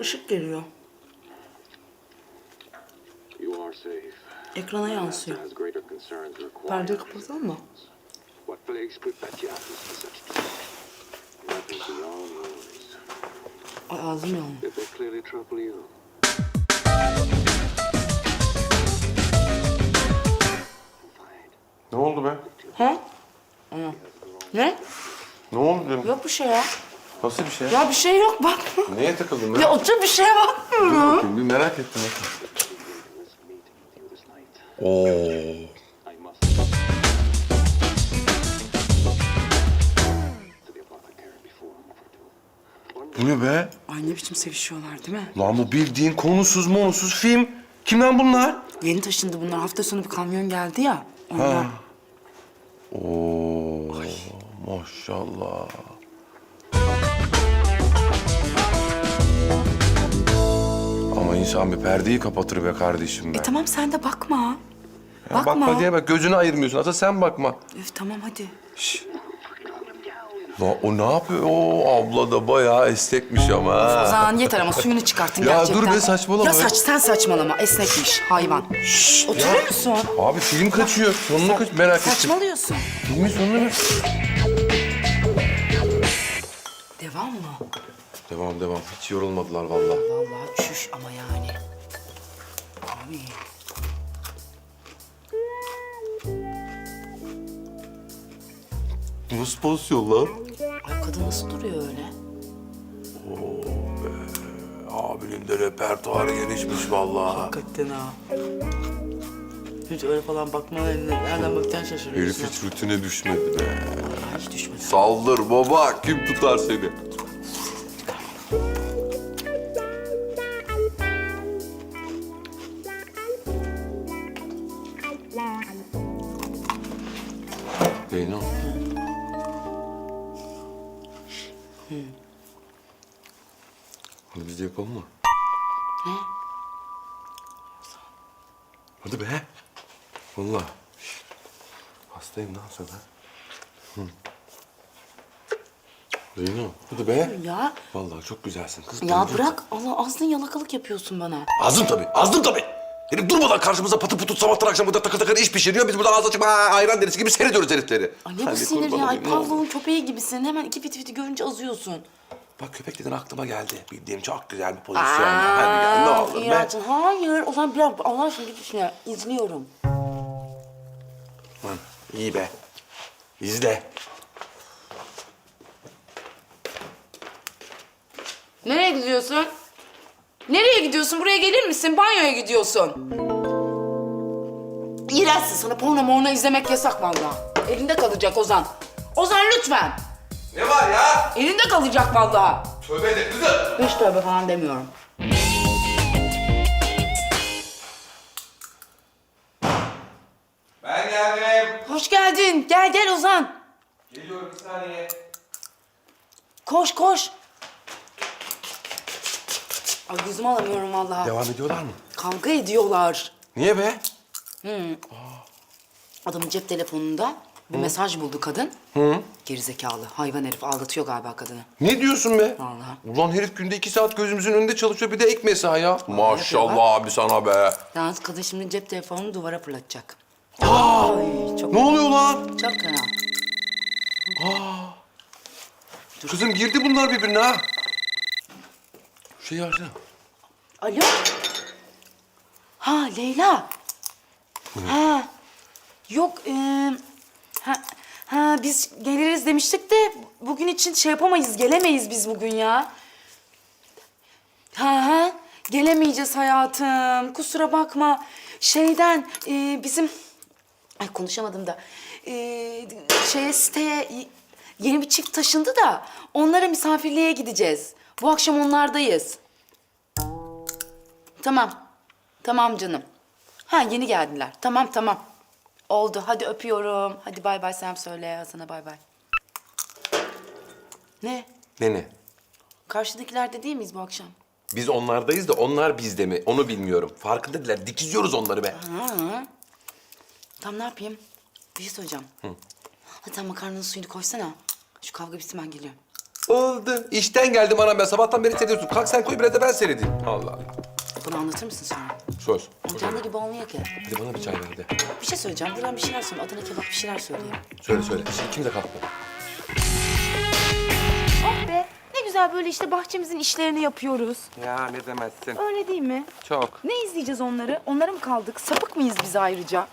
Işık geliyor. You are safe. Ekrana yansıyor. Perdeyi kapatalım mı? Ay ağzım? Fine. Ne oldu be? Ha? Ana. Ne? Ne oldu. Yok bir şey ya. Nasıl bir şey? Ya bir şey yok bakma. Neye takıldın be? Ya otur bir şeye bakmıyorum. Bakayım, bir merak ettim. Oo. Bu ne be? Ay ne biçim sevişiyorlar değil mi? Lan bu bildiğin konusuz monusuz film. Kimden bunlar? Yeni taşındı bunlar. Hafta sonu bir kamyon geldi ya. Onlar. Oo. Maşallah. İnsan bir perdeyi kapatır be kardeşim be. E tamam sen de bakma. Ya bakma. bakma diye bak gözünü ayırmıyorsun. Aslında sen bakma. Öf tamam hadi. Şş. La, o ne yapıyor? O abla da bayağı estekmiş ama. ha. Ozan yeter ama suyunu çıkartın Ya gerçekten. dur be, saçmalama Ya saç sen saçmalama esnekmiş hayvan. Şşş oturur musun? Abi film kaçıyor. Sonunu kaç merak ettim. Saçmalıyorsun. Filmin sonunu Devam devam. Hiç yorulmadılar vallahi. Vallahi çüş ama yani. Abi. Nasıl pozisyon lan? Ay kadın nasıl duruyor öyle? Abinin de repertuarı genişmiş vallahi. Hakikaten ha. Hiç öyle falan bakma nereden bakacaksın Herif şaşırıyorsun. hiç rutine düşmedi be. Hiç düşmedi. Saldır baba. Kim tutar seni? Zeyno. Hadi biz de yapalım mı? Ne? Hadi be. Vallahi. Hastayım lan sana. Hı. Zeyno. Hadi be. Ya, Vallahi çok güzelsin kız. ya bırak. Allah ağzın yalakalık yapıyorsun bana. Azdım tabii. Azdım tabii. Herif durmadan karşımıza patı putu sabahtan akşam burada takır takır iş pişiriyor. Biz burada ağız açıp "Aa, ayran derisi gibi seyrediyoruz herifleri. Ay ne bu Hadi sinir kurban ya? Ay olayım, ne olur. Pavlov'un köpeği gibisin. Hemen iki piti piti görünce azıyorsun. Bak köpek dedin aklıma geldi. Bildiğim çok güzel bir pozisyon. Hadi gel ne olur be. Hayır. O zaman biraz Allah aşkına git üstüne. İzliyorum. Hı, İyi be. İzle. Nereye gidiyorsun? Nereye gidiyorsun? Buraya gelir misin? Banyoya gidiyorsun. İğrençsin. Sana porno morno izlemek yasak vallahi. Elinde kalacak Ozan. Ozan lütfen. Ne var ya? Elinde kalacak vallahi. Tövbe de kızım. Hiç tövbe falan demiyorum. Ben geldim. Hoş geldin. Gel gel Ozan. Geliyorum bir saniye. Koş koş. Ay yüzümü alamıyorum vallahi. Devam ediyorlar mı? Kavga ediyorlar. Niye be? Adamın cep telefonunda bir mesaj buldu kadın. Hı. Gerizekalı. Hayvan herif aldatıyor galiba kadını. Ne diyorsun be? Vallahi. Ulan herif günde iki saat gözümüzün önünde çalışıyor bir de ek mesai ya. Maşallah abi sana be. Yalnız kadın şimdi cep telefonunu duvara fırlatacak. Ay çok Ne oluyor lan? çok fena. Kızım girdi bunlar birbirine ha. Şeyi açsana. Alo. Ha Leyla. Ha. Yok. E, ha, ha biz geliriz demiştik de bugün için şey yapamayız, gelemeyiz biz bugün ya. Ha ha. Gelemeyeceğiz hayatım. Kusura bakma. Şeyden e, bizim ay konuşamadım da e, şeye siteye yeni bir çift taşındı da onlara misafirliğe gideceğiz. Bu akşam onlardayız. Tamam. Tamam canım. Ha yeni geldiler. Tamam tamam. Oldu. Hadi öpüyorum. Hadi bay bay Sem söyle Hasan'a bay bay. Ne? Ne ne? Karşıdakilerde değil miyiz bu akşam? Biz onlardayız da onlar bizde mi? Onu bilmiyorum. Farkında değiller. Dikiziyoruz onları be. Hı. Tam ne yapayım? Bir şey söyleyeceğim. Hadi sen makarnanın suyunu koysana. Şu kavga bitsin ben geliyorum. Oldu. İşten geldim anam ben. Sabahtan beri seyrediyorsun. Kalk sen koy biraz da ben seyredeyim. Allah Allah. Bunu anlatır mısın sonra? Söz. Canlı gibi olmuyor ki. Hadi bana bir çay ver hadi. Bir şey söyleyeceğim. Buradan bir şeyler söyle. Adana kebap bir şeyler söyleyeyim. Söyle söyle. Şimdi kimse kalkma. Oh be. Ne güzel böyle işte bahçemizin işlerini yapıyoruz. Ya ne demezsin. Öyle değil mi? Çok. Ne izleyeceğiz onları? Onlara mı kaldık? Sapık mıyız biz ayrıca?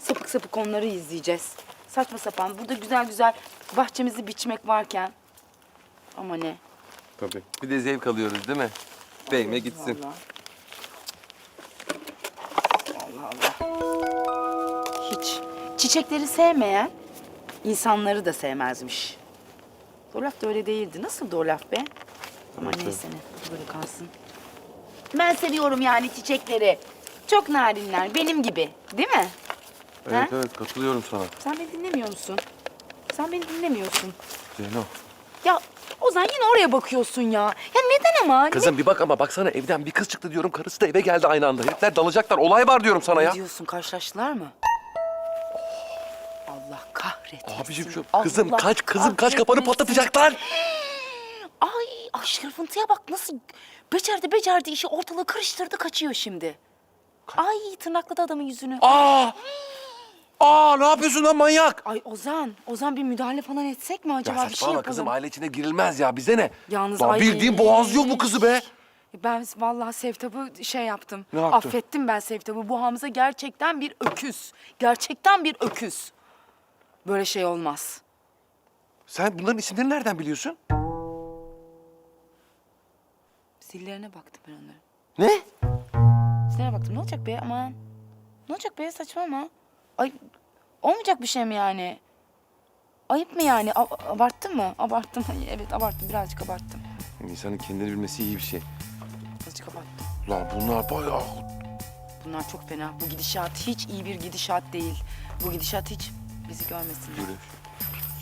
Sapık sapık onları izleyeceğiz. Saçma sapan. Burada güzel güzel bahçemizi biçmek varken. Ama ne? Tabii. Bir de zevk alıyoruz değil mi? Değme gitsin. Vallahi. Allah Allah. Hiç. Çiçekleri sevmeyen insanları da sevmezmiş. O laf da öyle değildi. Nasıldı o laf be? Ama neyse ne. Böyle kalsın. Ben seviyorum yani çiçekleri. Çok narinler. Benim gibi. Değil mi? Evet Ha? evet katılıyorum sana. Sen beni dinlemiyor musun? Sen beni dinlemiyorsun. Zeyno. Ya Ozan yine oraya bakıyorsun ya. Ya neden ama? Kızım bir bak ama baksana evden bir kız çıktı diyorum. Karısı da eve geldi aynı anda. Herifler dalacaklar. Olay var diyorum sana Ne ya. diyorsun? Karşılaştılar mı? Allah kahretsin. Abicim şu Allah kızım kaç kızım kaç kafanı kahretmesin. patlatacaklar. Ay, ay şırfıntıya bak nasıl becerdi becerdi işi ortalığı karıştırdı kaçıyor şimdi. Ay tırnakladı adamın yüzünü. Aa! Aa ne yapıyorsun lan manyak? Ay Ozan, Ozan bir müdahale falan etsek mi acaba Ya bir şey saçmalama yapalım. kızım aile içine girilmez ya bize ne? Yalnız Lan ay- bildiğin boğazlıyor bu kızı be. Ben vallahi Sevtap'ı şey yaptım. Ne yaptın? Affettim ben Sevtap'ı. Bu Hamza gerçekten bir öküz. Gerçekten bir öküz. Böyle şey olmaz. Sen bunların isimlerini nereden biliyorsun? Zillerine baktım ben onların. Ne? Zillerine baktım. Ne olacak be aman. Ne olacak be saçmalama. Ay olmayacak bir şey mi yani? Ayıp mı yani? A- abarttın mı? Abarttım. Evet abarttım. Birazcık abarttım. İnsanın kendini bilmesi iyi bir şey. Birazcık abarttım. Lan bunlar bayağı... Bunlar çok fena. Bu gidişat hiç iyi bir gidişat değil. Bu gidişat hiç bizi görmesin. Yürü.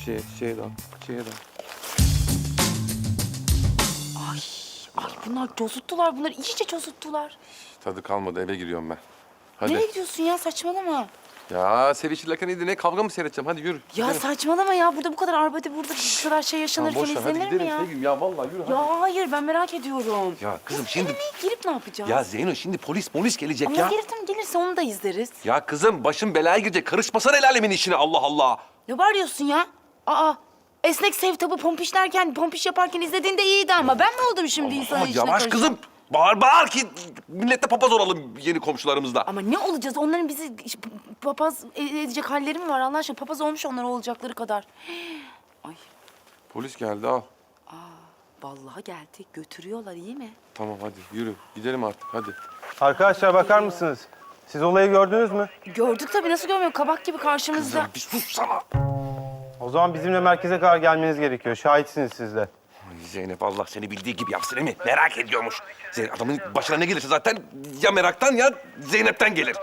Şey, şeye dal. Şeye dal. Ay, ay bunlar cozuttular. Bunlar iyice cozuttular. Tadı kalmadı eve giriyorum ben. Hadi. Nereye gidiyorsun ya? Saçmalama. Ya sevişirlerken neydi ne kavga mı seyredeceğim? Hadi yürü. Ya gidelim. saçmalama ya. Burada bu kadar arbede, burada bu kadar şey yaşanırken boş ver, hadi izlenir mi gidelim ya? sevgilim ya vallahi yürü. hadi. Ya hayır ben merak ediyorum. Ya kızım şimdi... Ne girip ne yapacağız? Ya Zeyno şimdi polis polis gelecek Ama ya. gelir tamam gelirse onu da izleriz. Ya kızım başım belaya girecek. Karışmasana el alemin işine Allah Allah. Ne bağırıyorsun ya? Aa esnek sevtabı pompiş derken, pompiş yaparken izlediğinde iyiydi ama ben mi oldum şimdi insanın Ama işine yavaş karışan? kızım. Bağır bağır ki millette papaz olalım yeni komşularımızda. Ama ne olacağız? Onların bizi papaz edecek halleri mi var Allah aşkına? Papaz olmuş onlar olacakları kadar. Ay Polis geldi al. vallahi geldi. Götürüyorlar iyi mi? Tamam hadi yürü. Gidelim artık hadi. Arkadaşlar bakar mısınız? Siz olayı gördünüz mü? Gördük tabii nasıl görmüyor? Kabak gibi karşımızda. Bir sussana. O zaman bizimle merkeze kadar gelmeniz gerekiyor. Şahitsiniz siz de. Zeynep Allah seni bildiği gibi yapsın değil mi? Merak ediyormuş. Zeynep adamın başına ne gelirse zaten ya meraktan ya Zeynep'ten gelir.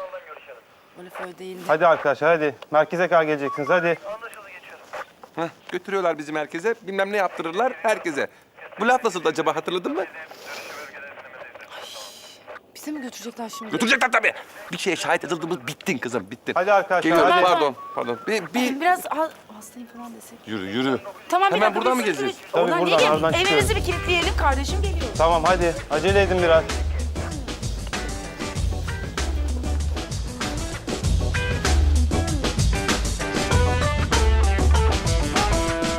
O laf öyle değildi. Hadi arkadaşlar hadi. Merkeze kadar geleceksiniz hadi. Heh, götürüyorlar bizi merkeze. Bilmem ne yaptırırlar herkese. Bu laf nasıldı acaba hatırladın mı? Bize mi götürecekler şimdi? Götürecekler tabii. Bir şeye şahit edildiğimiz bittin kızım bittin. Hadi arkadaşlar, Geliyorum hadi. pardon pardon. Bir, bir... Biraz hastayım falan desek. Yürü yürü. Tamam Hemen dakika, buradan mı sürü- gezeceğiz? Tabii Oradan buradan, niye oradan gel- Evinizi bir kilitleyelim kardeşim geliyor. Tamam hadi. Acele edin biraz.